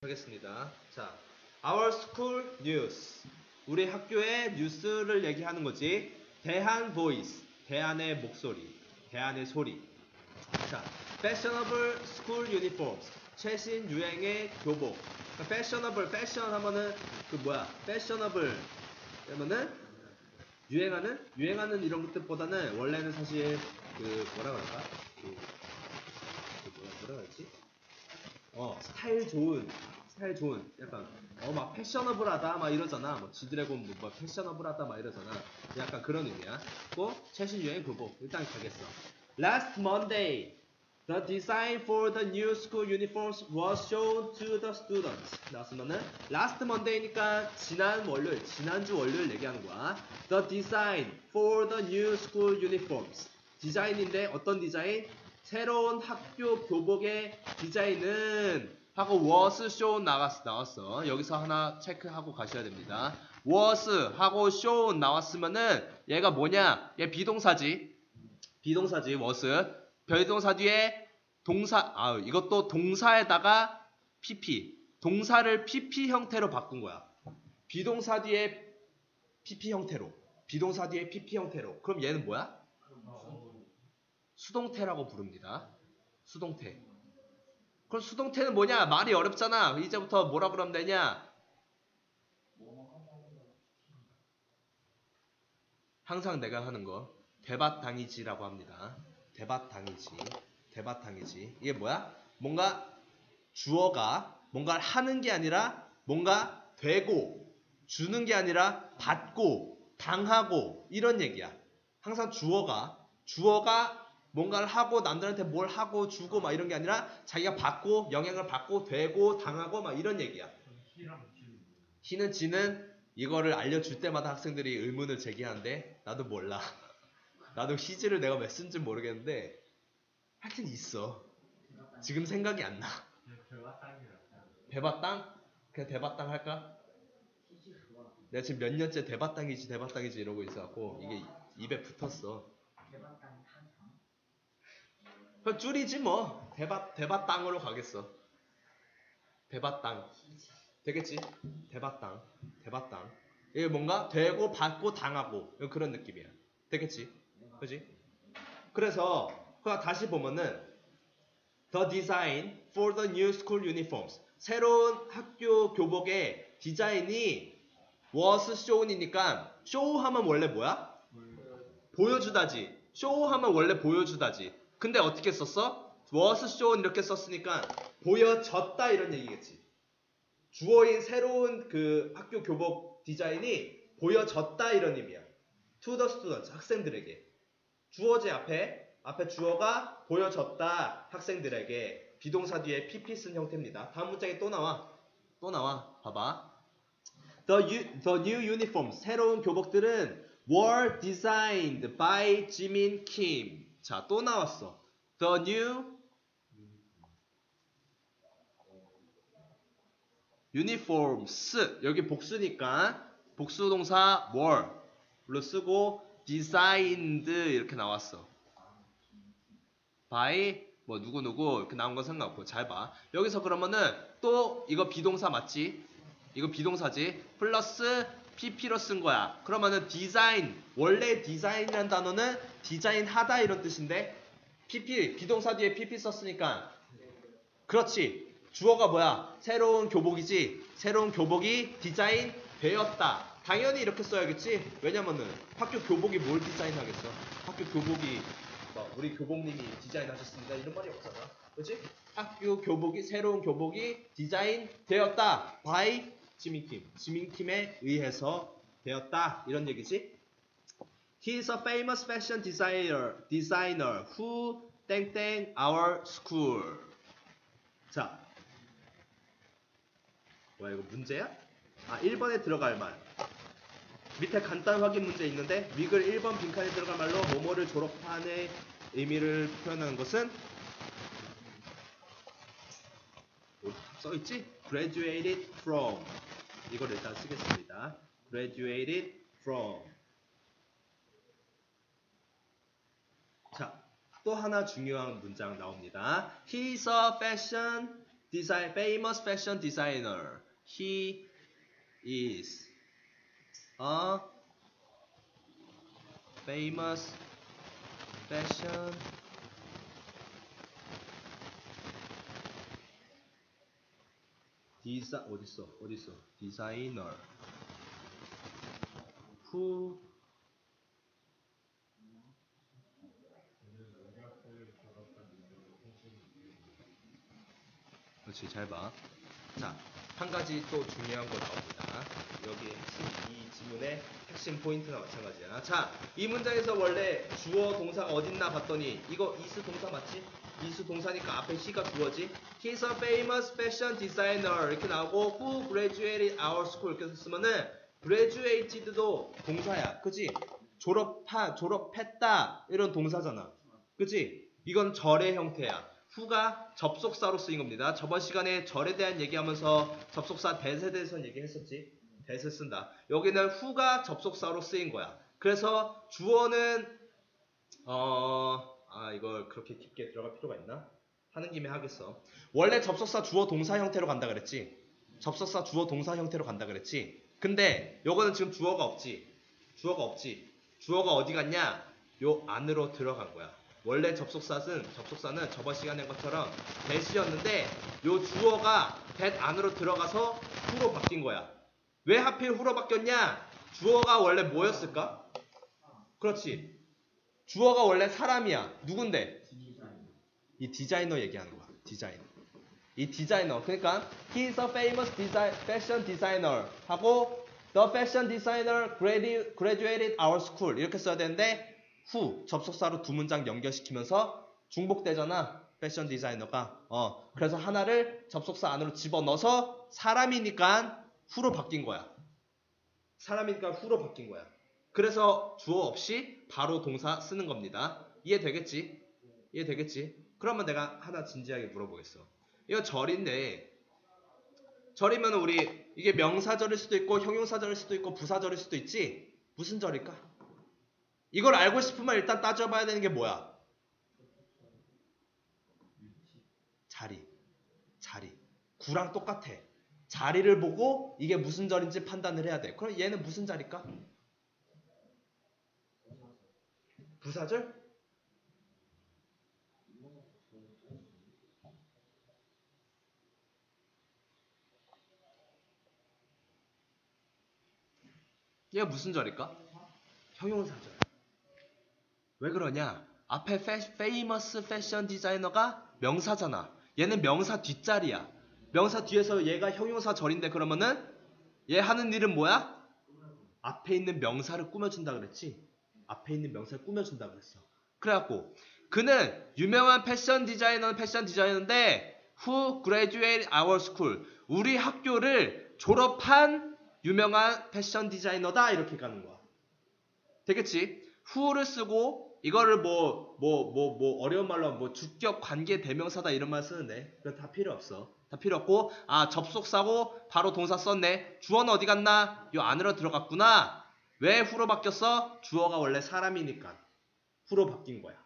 하겠습니다. 자, our school news. 우리 학교의 뉴스를 얘기하는 거지. 대한 voice. 대한의 목소리. 대한의 소리. 자, fashionable school uniforms. 최신 유행의 교복. 그러니까 fashionable, fashion 하면은 그 뭐야? fashionable 그러면은 유행하는 유행하는 이런 것들보다는 원래는 사실 그 뭐라 그럴까? 그, 그 뭐라 그랬지? 어 스타일 좋은 스타일 좋은 약간 어 막 패셔너블하다 막 이러잖아 뭐 지드래곤 뭐, 뭐 패셔너블하다 막 이러잖아 약간 그런 의미야 또 최신 유행 교복 일단 가겠어 Last Monday the design for the new school uniforms was shown to the students 나왔으면은 last Monday니까 지난 월요일 지난주 월요일 얘기하는 거야 the design for the new school uniforms 디자인인데 어떤 디자인 새로운 학교 교복의 디자인은 하고 was shown 나갔, 나왔어. 여기서 하나 체크하고 가셔야 됩니다. was 하고 shown 나왔으면은 얘가 뭐냐? 얘 비동사지. 비동사지 was. 별동사 뒤에 동사 아 이것도 동사에다가 pp 동사를 pp 형태로 바꾼 거야. 비동사 뒤에 pp 형태로. 비동사 뒤에 pp 형태로. 그럼 얘는 뭐야? 수동태라고 부릅니다. 수동태. 그럼 수동태는 뭐냐? 말이 어렵잖아. 이제부터 뭐라 그러면 되냐? 항상 내가 하는 거 대바당이지라고 합니다. 대바당이지. 대바당이지. 이게 뭐야? 뭔가 주어가 뭔가를 하는 게 아니라 뭔가 되고 주는 게 아니라 받고 당하고 이런 얘기야. 항상 주어가 주어가 뭔가를 하고 남들한테 뭘 하고 주고 막 이런 게 아니라 자기가 받고 영향을 받고 되고 당하고 막 이런 얘기야. 희는 지는 이거를 알려줄 때마다 학생들이 의문을 제기하는데 나도 몰라. 나도 희지를 내가 왜 쓴지 모르겠는데 하여튼 있어. 지금 생각이 안 나. 대바땅? 그냥 대바땅 할까? 내가 지금 몇 년째 대바땅이지 대바땅이지 이러고 있어갖고 이게 입에 붙었어. 그럼 줄이지 뭐 대바 대바 땅으로 가겠어. 대바 땅 되겠지? 대바 땅 대바 땅 이게 뭔가 되고 받고 당하고 그런 느낌이야. 되겠지? 그지? 그래서 그거 다시 보면은 The design for the new school uniforms 새로운 학교 교복의 디자인이 was shown이니까 show 하면 원래 뭐야? 보여주다지. show 하면 원래 보여주다지. 근데 어떻게 썼어? was shown 이렇게 썼으니까 보여졌다 이런 얘기겠지. 주어인 새로운 그 학교 교복 디자인이 보여졌다 이런 의미야. to the students 학생들에게. 주어제 앞에 앞에 주어가 보여졌다 학생들에게 비동사 뒤에 pp 쓴 형태입니다. 다음 문장이 또 나와. 또 나와. 봐봐. The, u- the new uniform 새로운 교복들은 were designed by 지민 킴. 자, 또 나왔어. The new uniforms 여기 복수니까 복수 동사 were로 쓰고 designed 이렇게 나왔어. by 뭐 누구 누구 이렇게 나온 건 상관없고 잘 봐. 여기서 그러면은 또 이거 비동사 맞지? 이거 비동사지. 플러스 pp로 쓴 거야. 그러면은 디자인 원래 디자인이라는 단어는 디자인하다 이런 뜻인데 pp 비동사 뒤에 pp 썼으니까 그렇지. 주어가 뭐야? 새로운 교복이지. 새로운 교복이 디자인 되었다. 당연히 이렇게 써야겠지. 왜냐면은 학교 교복이 뭘 디자인하겠어? 학교 교복이 뭐 우리 교복님이 디자인하셨습니다. 이런 말이 없잖아. 그렇지? 학교 교복이 새로운 교복이 디자인 되었다. by 지민킴. 지민킴에 의해서 되었다. 이런 얘기지. He is a famous fashion designer, designer who 땡땡 our school. 자, 뭐야 이거 문제야? 아 1번에 들어갈 말. 밑에 간단 확인 문제 있는데 위글 1번 빈칸에 들어갈 말로 뭐뭐를 졸업한의 의미를 표현하는 것은 뭐 써있지? graduated from 이걸 일단 쓰겠습니다. graduated from 자, 또 하나 중요한 문장 나옵니다. He's a fashion design famous fashion designer. He is a famous fashion 디자 어디 있어? 어디 있어? 디자이너 who 그렇지 잘 봐. 자, 한 가지 또 중요한 거 나옵니다. 여기 이 지문의 핵심 포인트가 마찬가지야. 자, 이 문장에서 원래 주어 동사가 어딨나 봤더니 이거 이수 동사 맞지? 이수 동사니까 앞에 he가 주어지. He's a famous fashion designer 이렇게 나오고 who graduated our school 이렇게 쓰면은 graduated도 동사야. 그지? 졸업한, 졸업했다 이런 동사잖아. 그지? 이건 절의 형태야. 후가 접속사로 쓰인 겁니다. 저번 시간에 절에 대한 얘기하면서 접속사 대세 대해서 얘기했었지. 대세 쓴다. 여기는 후가 접속사로 쓰인 거야. 그래서 주어는 어, 아 이걸 그렇게 깊게 들어갈 필요가 있나? 하는 김에 하겠어. 원래 접속사 주어 동사 형태로 간다 그랬지. 접속사 주어 동사 형태로 간다 그랬지. 근데 요거는 지금 주어가 없지. 주어가 없지. 주어가 어디 갔냐? 요 안으로 들어간 거야. 원래 접속사는 접속사는 저번 시간에 한 것처럼 대시였는데 요 주어가 that 안으로 들어가서 후로 바뀐 거야. 왜 하필 후로 바뀌었냐? 주어가 원래 뭐였을까? 그렇지. 주어가 원래 사람이야. 누군데? 이 디자이너 얘기하는 거야. 디자이너. 이 디자이너. 그러니까 he is a famous design, fashion designer 하고 the fashion designer gradu- graduated our school 이렇게 써야 되는데 후 접속사로 두 문장 연결시키면서 중복되잖아. 패션 디자이너가. 어. 그래서 하나를 접속사 안으로 집어넣어서 사람이니까 후로 바뀐 거야. 사람이니까 후로 바뀐 거야. 그래서 주어 없이 바로 동사 쓰는 겁니다. 이해되겠지? 이해되겠지? 그러면 내가 하나 진지하게 물어보겠어. 이거 절인데 절이면 우리 이게 명사절일 수도 있고 형용사절일 수도 있고 부사절일 수도 있지? 무슨 절일까? 이걸 알고 싶으면 일단 따져봐야 되는 게 뭐야? 자리. 자리. 구랑 똑같아. 자리를 보고 이게 무슨 절인지 판단을 해야 돼. 그럼 얘는 무슨 자리일까? 부사절? 얘가 무슨 절일까? 형용사절. 왜 그러냐? 앞에 페, 페이머스 패션 디자이너가 명사잖아. 얘는 명사 뒷자리야. 명사 뒤에서 얘가 형용사 절인데 그러면은 얘 하는 일은 뭐야? 앞에 있는 명사를 꾸며준다 그랬지? 앞에 있는 명사를 꾸며준다 그랬어. 그래갖고 그는 유명한 패션 디자이너는 패션 디자이너인데 who graduated our school 우리 학교를 졸업한 유명한 패션 디자이너다 이렇게 가는 거야. 되겠지? who를 쓰고 이거를 뭐 뭐 뭐뭐 어려운 말로 뭐 주격 관계 대명사다 이런 말 쓰는데 그건 다 필요 없어. 다 필요 없고 아 접속사고 바로 동사 썼네. 주어는 어디 갔나? 요 안으로 들어갔구나. 왜 후로 바뀌었어? 주어가 원래 사람이니까 후로 바뀐 거야.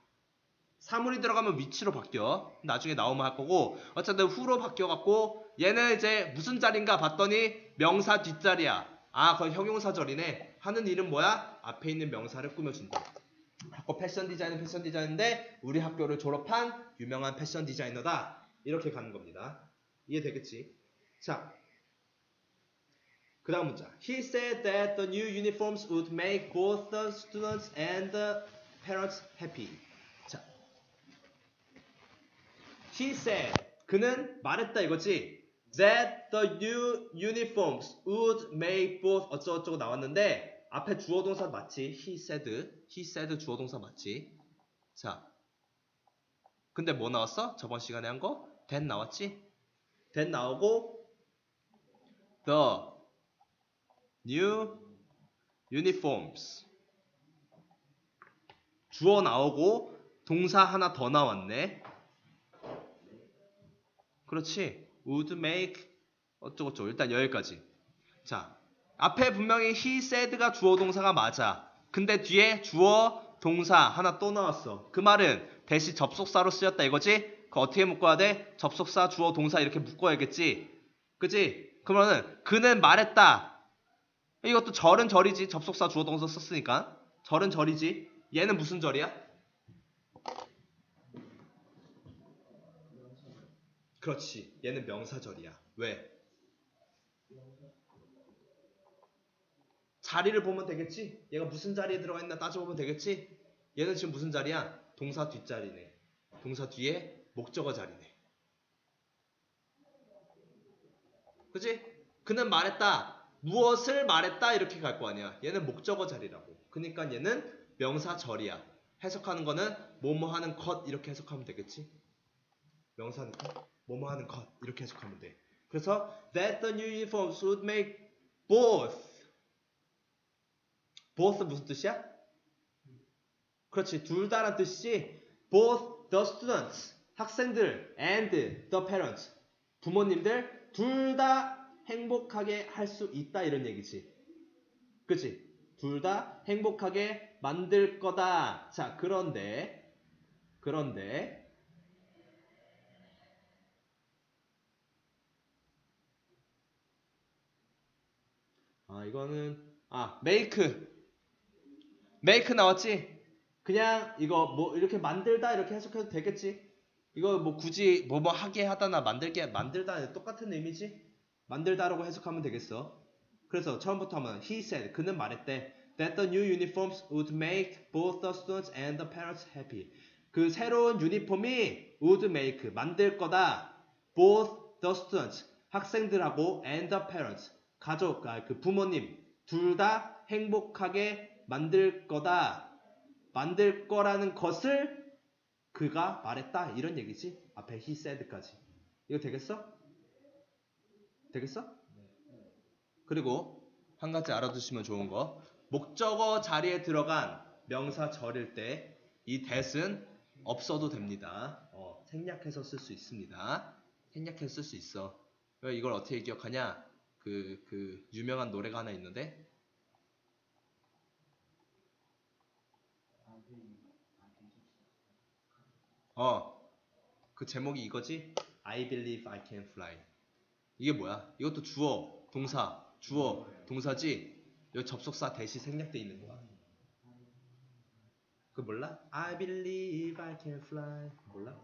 사물이 들어가면 위치로 바뀌어. 나중에 나오면 할 거고 어쨌든 후로 바뀌어갖고 얘는 이제 무슨 자리인가 봤더니 명사 뒷자리야. 아 그건 형용사절이네. 하는 일은 뭐야? 앞에 있는 명사를 꾸며준다. 학교 패션 디자이너 패션 디자이너인데 우리 학교를 졸업한 유명한 패션 디자이너다. 이렇게 가는 겁니다. 이해되겠지? 자, 그 다음 문자. He said that the new uniforms would make both the students and the parents happy. 자, he said 그는 말했다 이거지. That the new uniforms would make both 어쩌고저쩌고 나왔는데 앞에 주어 동사 맞지? He said. He said 주어 동사 맞지? 자, 근데 뭐 나왔어? 저번 시간에 한 거? that 나왔지? that 나오고 the new uniforms 주어 나오고 동사 하나 더 나왔네. 그렇지. would make 어쩌고저쩌고 일단 여기까지. 자, 앞에 분명히 he said가 주어 동사가 맞아. 근데 뒤에 주어 동사 하나 또 나왔어. 그 말은 대시 접속사로 쓰였다 이거지? 그 어떻게 묶어야 돼? 접속사, 주어, 동사 이렇게 묶어야겠지. 그지? 그러면은 그는 말했다. 이것도 절은 절이지. 접속사, 주어, 동사 썼으니까. 절은 절이지. 얘는 무슨 절이야? 그렇지. 얘는 명사절이야. 왜? 자리를 보면 되겠지? 얘가 무슨 자리에 들어가 있나 따져보면 되겠지? 얘는 지금 무슨 자리야? 동사 뒷자리네. 동사 뒤에 목적어 자리네. 그지? 그는 말했다. 무엇을 말했다 이렇게 갈 거 아니야. 얘는 목적어 자리라고. 그러니까 얘는 명사 절이야. 해석하는 거는 뭐뭐 하는 것 이렇게 해석하면 되겠지? 명사니까 뭐뭐 하는 것 이렇게 해석하면 돼. 그래서 that the new uniforms would make both both 무슨 뜻이야? 그렇지 둘 다란 뜻이지 both the students 학생들 and the parents 부모님들 둘다 행복하게 할 수 있다 이런 얘기지. 그치? 둘 다 행복하게 만들 거다. 자 그런데 그런데 아 이거는 아 메이크. 메이크 나왔지? 그냥 이거 뭐 이렇게 만들다 이렇게 해석해도 되겠지? 이거 뭐 굳이 뭐 뭐 하게 하다나 만들게 만들다 똑같은 의미지 만들다라고 해석하면 되겠어 그래서 처음부터 하면 he said 그는 말했대 that the new uniforms would make both the students and the parents happy 그 새로운 유니폼이 would make 만들 거다 both the students 학생들하고 and the parents 가족 아, 그 부모님 둘 다 행복하게 만들 거다 만들 거라는 것을 그가 말했다 이런 얘기지 앞에 he said까지 이거 되겠어? 되겠어? 그리고 한 가지 알아두시면 좋은 거 목적어 자리에 들어간 명사 절일 때이 that은 없어도 됩니다 어, 생략해서 쓸 수 있습니다 생략해서 쓸 수 있어 왜 이걸 어떻게 기억하냐 그, 그 유명한 노래가 하나 있는데 어, 그 제목이 이거지? I believe I can fly. 이게 뭐야? 이것도 주어, 동사, 주어, 동사지? 여기 접속사 대시 생략돼 있는 거야. 그 몰라? I believe I can fly. 몰라?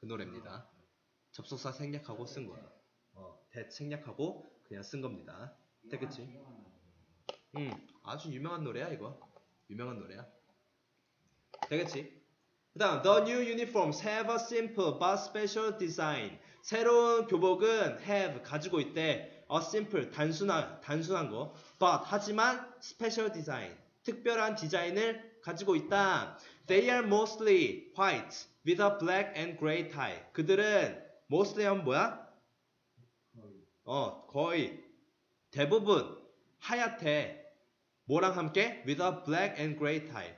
그 노래입니다. 접속사 생략하고 쓴 거야. 어, 대 생략하고 그냥 쓴 겁니다. 됐겠지? 응, 아주 유명한 노래야 이거. 유명한 노래야. 되겠지? 그 다음 The new uniforms have a simple but special design 새로운 교복은 have 가지고 있대 a simple 단순한 단순한 거 but 하지만 special design 특별한 디자인을 가지고 있다 They are mostly white with a black and gray tie 그들은 mostly 하면 뭐야? 어 거의 대부분 하얗대 뭐랑 함께? with a black and gray tie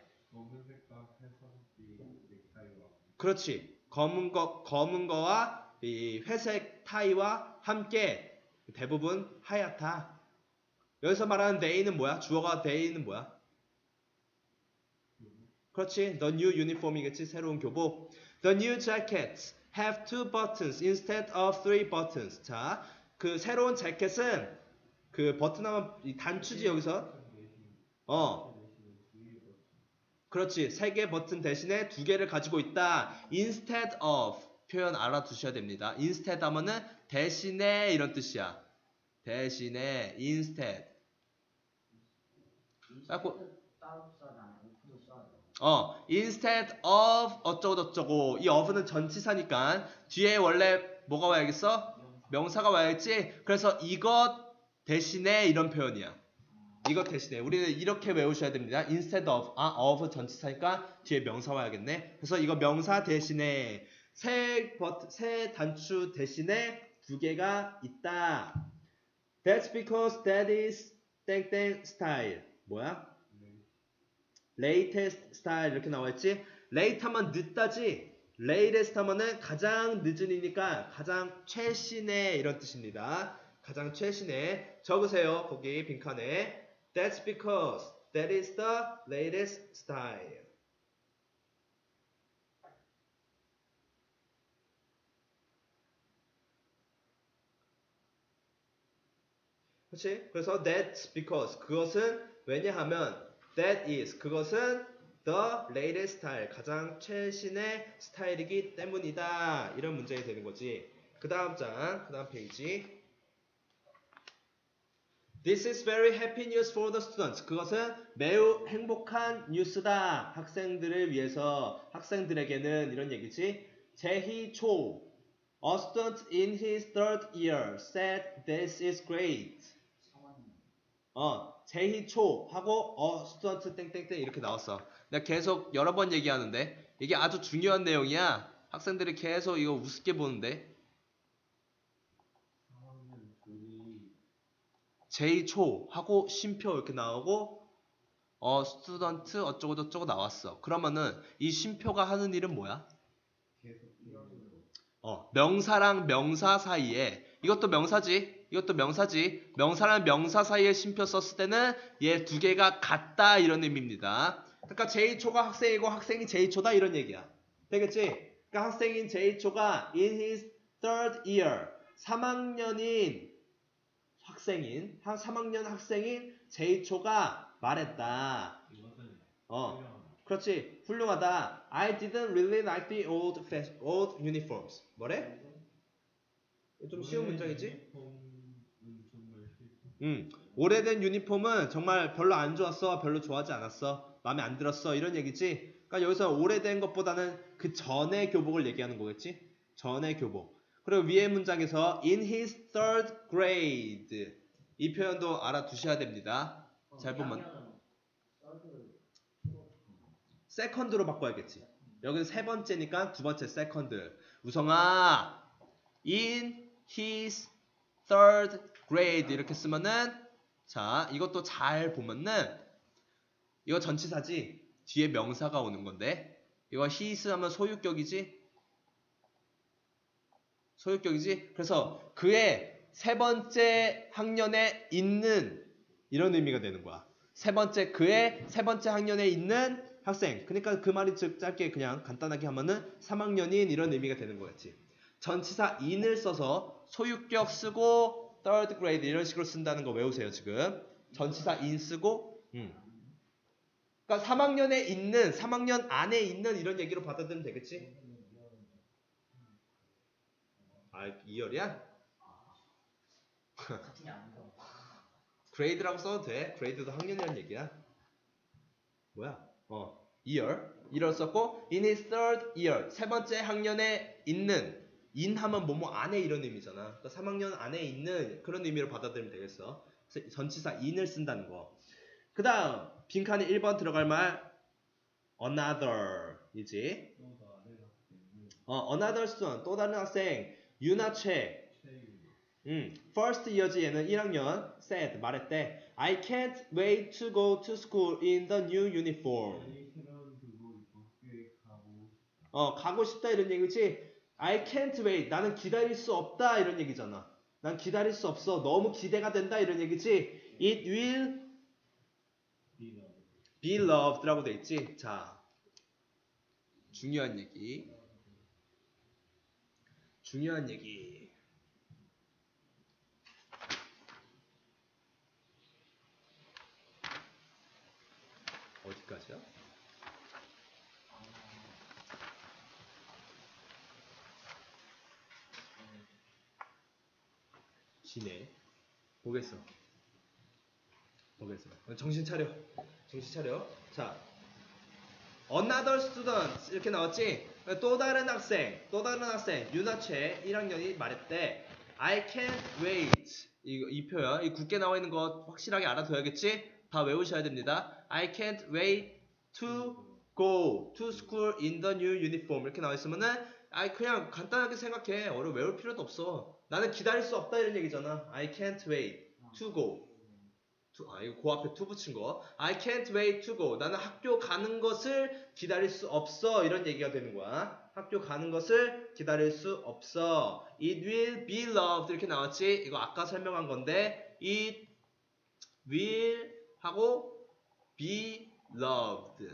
그렇지. 검은 거 검은 거와 이 회색 타이와 함께 대부분 하얗다. 여기서 말하는 they는 뭐야? 주어가 they는 뭐야? 그렇지. The new uniform이겠지. 새로운 교복. The new jackets have two buttons instead of three buttons. 자, 그 새로운 재킷은 그 버튼 하면 이 단추지 여기서. 어. 그렇지. 세 개 버튼 대신에 두 개를 가지고 있다. instead of 표현 알아두셔야 됩니다. instead 하면은 대신에 이런 뜻이야. 대신에 instead. 갖고 따로 써나 오프도 써야 돼. 어 instead of 어쩌고 저쩌고 이 of는 전치사니까 뒤에 원래 뭐가 와야겠어? 명사가 와야겠지. 그래서 이것 대신에 이런 표현이야. 이것 대신에 우리는 이렇게 외우셔야 됩니다. instead of 아 of 전치사니까 뒤에 명사 와야겠네. 그래서 이거 명사 대신에 새 버튼 새 단추 대신에 두 개가 있다. That's because that is 땡땡 style. 뭐야? latest style 이렇게 나와있지? late 하면 늦다지. latest 하면은 가장 늦은이니까 가장 최신의 이런 뜻입니다. 가장 최신의 적으세요. 거기 빈칸에. That's because that is the latest style. 그렇지? 그래서 that's because 그것은 왜냐하면 that is 그것은 the latest style 가장 최신의 스타일이기 때문이다. 이런 문장이 되는 거지. 그 다음 장, 그 다음 페이지. This is very happy news for the students. 그것은 매우 행복한 뉴스다. 학생들을 위해서 학생들에게는 이런 얘기지. 제희 초 A student in his third year said this is great. 어, 제희 초 하고 어 스튜던트 땡땡땡 이렇게 나왔어. 내가 계속 여러 번 얘기하는데 이게 아주 중요한 내용이야. 학생들이 계속 이거 우습게 보는데 3학년 둘이 제이 초 하고 쉼표 이렇게 나오고 어 스튜던트 어쩌고 저쩌고 나왔어. 그러면은 이 쉼표가 하는 일은 뭐야? 어 명사랑 명사 사이에 이것도 명사지. 이것도 명사지. 명사랑 명사 사이에 쉼표 썼을 때는 얘 두 개가 같다 이런 의미입니다. 그러니까 제이 초가 학생이고 학생이 제이 초다 이런 얘기야. 되겠지? 그러니까 학생인 제이 초가 in his third year 3학년인 학생인 한 3학년 학생인 제이 초가 말했다. 이것은 어. 그렇지 훌륭하다. I didn't really like the old old uniforms. 뭐래? 좀 쉬운 문장이지? 음 오래된 유니폼은 정말 별로 안 좋았어, 별로 좋아하지 않았어, 마음에 안 들었어 이런 얘기지. 그러니까 여기서 오래된 것보다는 그 전의 교복을 얘기하는 거겠지? 전의 교복. 그리고 위에 문장에서 in his third grade 이 표현도 알아두셔야 됩니다. 잘 보면 세컨드로 바꿔야겠지. 여기는 세 번째니까 두 번째 세컨드. 우성아, in his third grade 이렇게 쓰면은 자 이것도 잘 보면은 이거 전치사지? 뒤에 명사가 오는 건데. 이거 his 하면 소유격이지? 소유격이지? 그래서 그의 세 번째 학년에 있는 이런 의미가 되는 거야. 세 번째 그의 세 번째 학년에 있는 학생. 그러니까 그 말이 즉 짧게 그냥 간단하게 하면은 3학년인 이런 의미가 되는 거였지. 전치사 in을 써서 소유격 쓰고 third grade 이런 식으로 쓴다는 거 외우세요 지금 전치사 in 쓰고 음. 그러니까 3학년에 있는 3학년 안에 있는 이런 얘기로 받아들이면 되겠지 아 2열이야? 같은 게 아니고 그레이드라고 써도 돼. 그레이드도 학년이라는 얘기야. 뭐야? 어, year. 1월 썼고 in his third year. 세 번째 학년에 있는 in 하면 뭐뭐 안에 이런 의미잖아. 그러니까 3학년 안에 있는 그런 의미로 받아들이면 되겠어. 전치사 in을 쓴다는 거. 그 다음 빈칸에 1번 들어갈 말 another 이지. 또다 아래 학생은 어, another student 또 다른 학생 유나채 체육 음, first year지 얘는 1학년 said 말했대 I can't wait to go to school in the new uniform 어 가고 싶다 이런 얘기지 I can't wait. 나는 기다릴 수 없다. 이런 얘기잖아. 난 기다릴 수 없어. 너무 기대가 된다. 이런 얘기지. It will be loved라고 돼 있지. 자 중요한 얘기. 중요한 얘기 어디까지야? 지네 보겠어. 보겠어. 정신 차려. 정신 차려. 자. Another student. 이렇게 나왔지? 또 다른 학생. 또 다른 학생. 윤하채 1학년이 말했대. I can't wait. 이, 이 표현 이 굳게 나와 있는 거 확실하게 알아둬야겠지? 다 외우셔야 됩니다. I can't wait to go to school in the new uniform. 이렇게 나와 있으면은 아 그냥 간단하게 생각해. 어려 외울 필요도 없어 나는 기다릴 수 없다 이런 얘기잖아. I can't wait to go. to, 아 이거 그 앞에 to 붙인 거. I can't wait to go. 나는 학교 가는 것을 기다릴 수 없어. 이런 얘기가 되는 거야. 학교 가는 것을 기다릴 수 없어. It will be loved. 이렇게 나왔지? 이거 아까 설명한 건데 It will 하고 be loved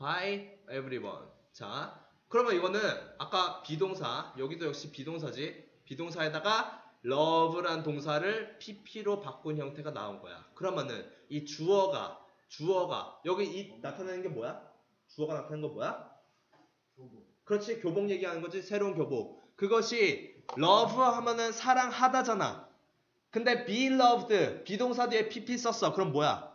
by everyone. 자 그러면 이거는 아까 비동사 여기도 역시 비동사지 비동사에다가 love란 동사를 pp로 바꾼 형태가 나온 거야. 그러면은 이 주어가 주어가 여기 이 나타내는 게 뭐야? 주어가 나타내는 거 뭐야? 교복. 그렇지 교복 얘기하는 거지 새로운 교복. 그것이 love 하면은 사랑하다잖아. 근데 be loved 비동사 뒤에 pp 썼어. 그럼 뭐야?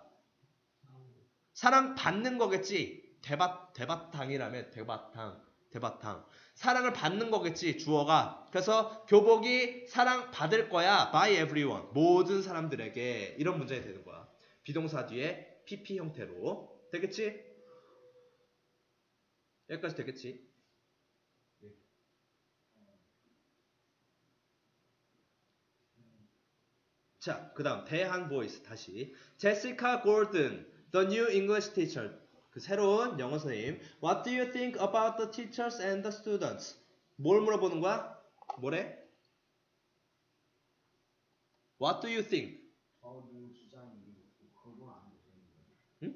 사랑 받는 거겠지. 대바 대바탕이라며 대바탕 대바탕. 사랑을 받는 거겠지 주어가. 그래서 교복이 사랑 받을 거야 by everyone. 모든 사람들에게. 이런 문장이 되는 거야. 비동사 뒤에 pp 형태로. 되겠지? 여기까지 되겠지? 자, 그 다음 대한 보이스 다시. 제시카 골든 The new English teacher 그 새로운 영어 선생님 What do you think about the teachers and the students? 뭘 물어보는 거야? 뭐래? What do you think? 거예요.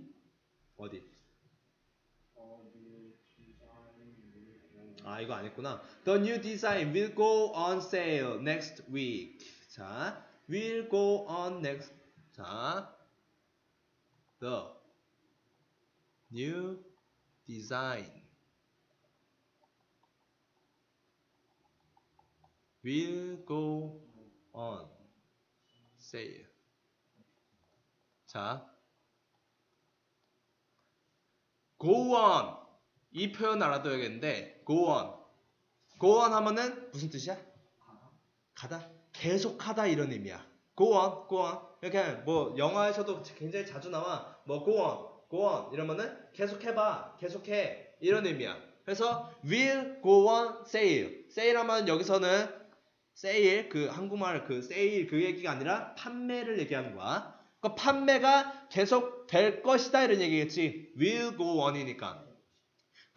어디? 아 이거 안 했구나 The new design will go on sale next week 자 will go on next 자 The new design. Will go on. Sale 자. Go on. 이 표현 알아둬야겠는데 go on. Go on 하면은 무슨 뜻이야? 가다. 계속하다 이런 의미야. Go on go on. 이렇게 뭐 영화에서도 굉장히 자주 나와. 뭐 go on go on 이러면은 계속해봐 계속해 이런 의미야 그래서 will go on sale sale 하면 여기서는 sale 그 한국말 그 sale 그 얘기가 아니라 판매를 얘기하는 거야 그 판매가 계속 될 것이다 이런 얘기겠지 will go on이니까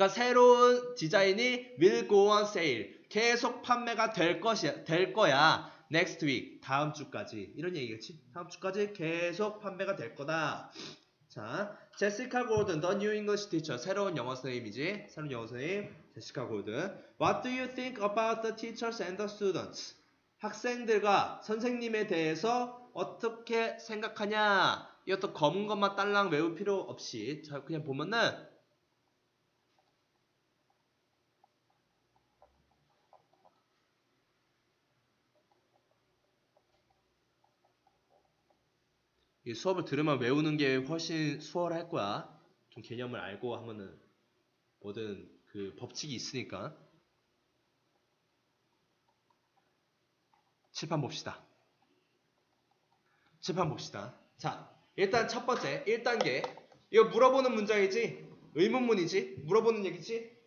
그러니까 새로운 디자인이 will go on sale. 계속 판매가 될 것이 될 거야. next week. 다음 주까지. 이런 얘기겠지. 다음 주까지 계속 판매가 될 거다. 자, 제시카 골든, the new English teacher. 새로운 영어 선생님이지. 새로운 영어 선생님. 제시카 골든. What do you think about the teachers and the students? 학생들과 선생님에 대해서 어떻게 생각하냐? 이것도 검은 것만 딸랑 외울 필요 없이 자, 그냥 보면은 수업을 들으면 외우는 게 훨씬 수월할 거야. 좀 개념을 알고 하면은 뭐든 그 법칙이 있으니까. 칠판 봅시다. 칠판 봅시다. 자, 일단 첫 번째, 1단계. 이거 물어보는 문장이지? 의문문이지? 물어보는 얘기지?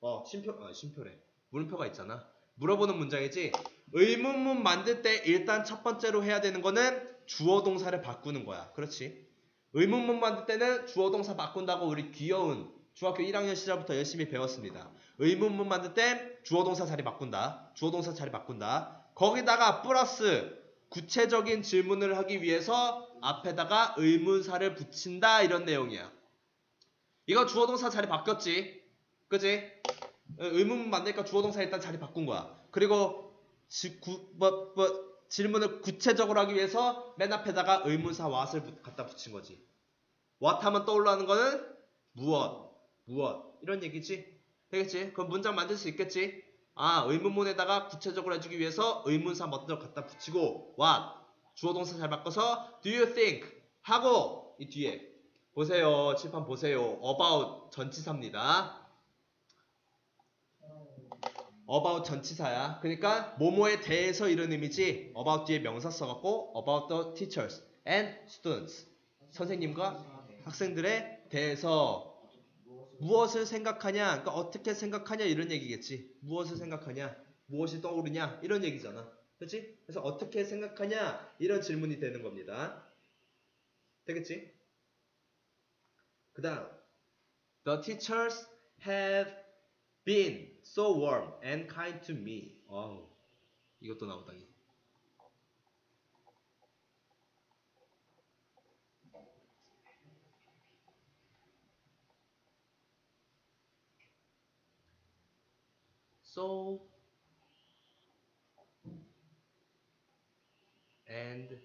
어, 심표, 아, 심표래. 물음표가 있잖아. 물어보는 문장이지? 의문문 만들 때 일단 첫 번째로 해야 되는 거는 주어 동사를 바꾸는 거야. 그렇지? 의문문 만들 때는 주어 동사 바꾼다고 우리 귀여운 중학교 1학년 시절부터 열심히 배웠습니다. 의문문 만들 때 주어 동사 자리 바꾼다. 주어 동사 자리 바꾼다. 거기다가 플러스 구체적인 질문을 하기 위해서 앞에다가 의문사를 붙인다 이런 내용이야. 이거 주어 동사 자리 바뀌었지? 그지? 의문문 만드니까 주어 동사 일단 자리 바꾼 거야. 그리고 지, 구, 뭐, 뭐, 질문을 구체적으로 하기 위해서 맨 앞에다가 의문사 what을 붙- 갖다 붙인 거지. what 하면 떠올라는 거는 무엇, 무엇 이런 얘기지. 되겠지? 그럼 문장 만들 수 있겠지? 아 의문문에다가 구체적으로 해주기 위해서 의문사 먼저 갖다 붙이고 what 주어 동사 잘 바꿔서 do you think 하고 이 뒤에 보세요 칠판 보세요 about 전치사입니다. About 전치사야. 그러니까 뭐뭐에 대해서 이런 의미지. about 뒤에 명사 써갖고 about the teachers and students 선생님과 학생들에 대해서 무엇을 생각하냐, 그러니까 어떻게 생각하냐 이런 얘기겠지. 무엇을 생각하냐, 무엇이 떠오르냐 이런 얘기잖아. 그렇지? 그래서 어떻게 생각하냐 이런 질문이 되는 겁니다. 되겠지? 그다음 The teachers have been so warm and kind to me. 어우, 이것도 나오다니. so and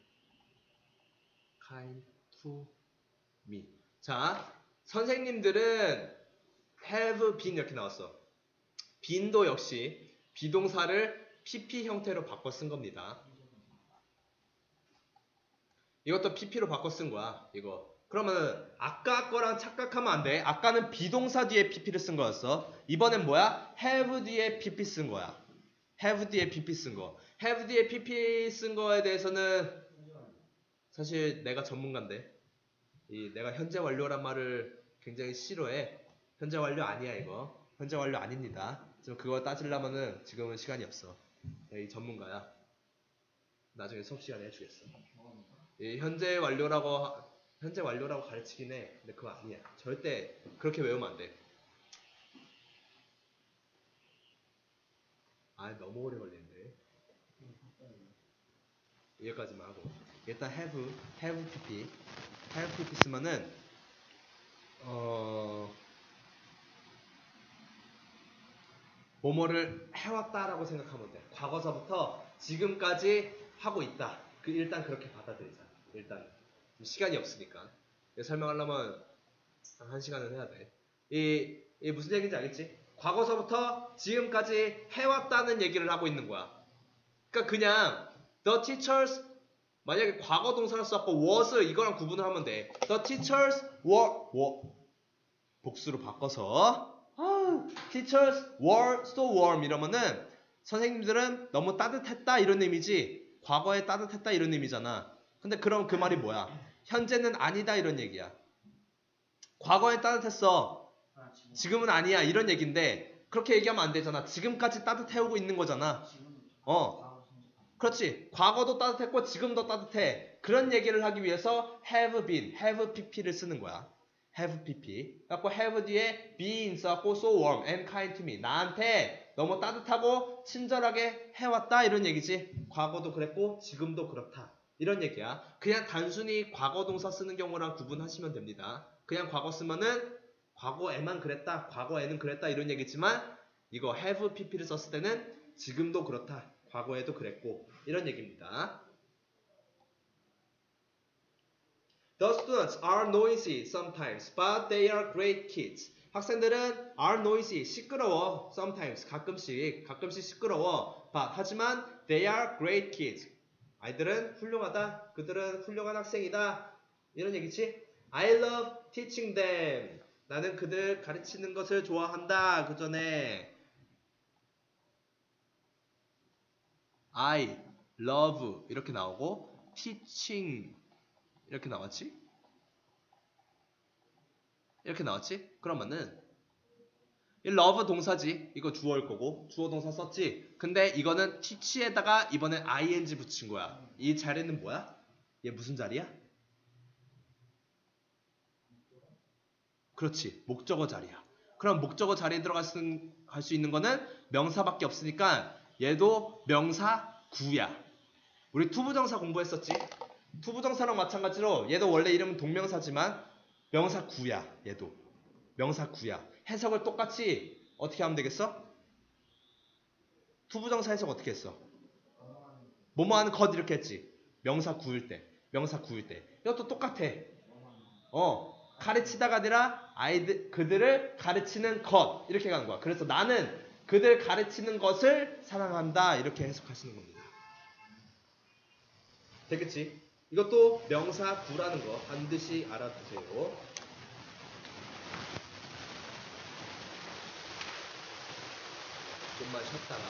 kind to me. 자, 선생님들은 have been 이렇게 나왔어. Been도 역시 비동사를 pp 형태로 바꿔 쓴 겁니다. 이것도 pp로 바꿔 쓴 거야. 이거. 그러면 아까 거랑 착각하면 안 돼. 아까는 비동사 뒤에 pp를 쓴 거였어. 이번엔 뭐야? have 뒤에 pp 쓴 거야. have 뒤에 pp 쓴 거. have 뒤에 pp 쓴 거에 대해서는 사실 내가 전문가인데 이 내가 현재 완료란 말을 굉장히 싫어해. 현재 완료 아니야 이거. 현재 완료 아닙니다. 좀 그거 따지려면은 지금은 시간이 없어. 내가 이 전문가야. 나중에 수업 시간에 해주겠어. 이 현재 완료라고 하- 현재 완료라고 가르치긴 해. 근데 그거 아니야. 절대 그렇게 외우면 안 돼. 아 너무 오래 걸리는데. 여기까지만 하고 일단 have have pp have pp 쓰면은 어 뭐뭐를 해왔다라고 생각하면 돼. 과거서부터 지금까지 하고 있다. 그 일단 그렇게 받아들이자. 일단 시간이 없으니까 설명하려면 한 1시간은 해야 돼. 이, 이 무슨 얘기인지 알겠지? 과거서부터 지금까지 해왔다는 얘기를 하고 있는 거야. 그러니까 그냥 the teachers 만약에 과거 동사를 썼고 was 이거랑 구분을 하면 돼. The teachers were, were 복수로 바꿔서 아, teachers were so warm 이러면은 선생님들은 너무 따뜻했다 이런 의미지 과거에 따뜻했다 이런 의미잖아. 근데 그럼 그 말이 뭐야? 현재는 아니다 이런 얘기야. 과거에 따뜻했어. 아, 지금 지금은 아니야 이런 얘기인데 그렇게 얘기하면 안 되잖아. 지금까지 따뜻해오고 있는 거잖아. 어. 그렇지. 과거도 따뜻했고 지금도 따뜻해. 그런 얘기를 하기 위해서 have been, have pp를 쓰는 거야. Have pp. 갖고 have 뒤에 been 써갖고 so warm and kind to me. 나한테 너무 따뜻하고 친절하게 해왔다 이런 얘기지. 과거도 그랬고 지금도 그렇다. 이런 얘기야. 그냥 단순히 과거 동사 쓰는 경우랑 구분하시면 됩니다. 그냥 과거 쓰면은 과거에만 그랬다, 과거에는 그랬다 이런 얘기지만 이거 have pp를 썼을 때는 지금도 그렇다, 과거에도 그랬고 이런 얘기입니다. The students are noisy sometimes, but they are great kids. 학생들은 are noisy, 시끄러워 sometimes, 가끔씩, 가끔씩 시끄러워. but 하지만 they are great kids. 아이들은 훌륭하다, 그들은 훌륭한 학생이다. 이런 얘기지. I love teaching them. 나는 그들 가르치는 것을 좋아한다. 그 전에 I love 이렇게 나오고 teaching 이렇게 나왔지? 이렇게 나왔지? 그러면은 이 love 동사지. 이거 주어일 거고 주어 동사 썼지. 근데 이거는 teach에다가 이번엔 ing 붙인 거야. 이 자리는 뭐야? 얘 무슨 자리야? 그렇지. 목적어 자리야. 그럼 목적어 자리에 들어갈 수, 할수 있는 거는 명사밖에 없으니까 얘도 명사 구야. 우리 투부정사 공부했었지? 투부정사랑 마찬가지로 얘도 원래 이름은 동명사지만 명사 구야. 얘도. 명사 구야. 해석을 똑같이 어떻게 하면 되겠어? 투부정사 해석 어떻게 했어? 뭐뭐 하는 것 이렇게 했지. 명사 구일 때. 명사 구일 때. 이것도 똑같아. 어. 가르치다가 아니라 아이들 그들을 가르치는 것 이렇게 가는 거야. 그래서 나는 그들 가르치는 것을 사랑한다 이렇게 해석하시는 겁니다. 되겠지? 이것도 명사 구라는 거 반드시 알아두세요. 좀만 쉬었다가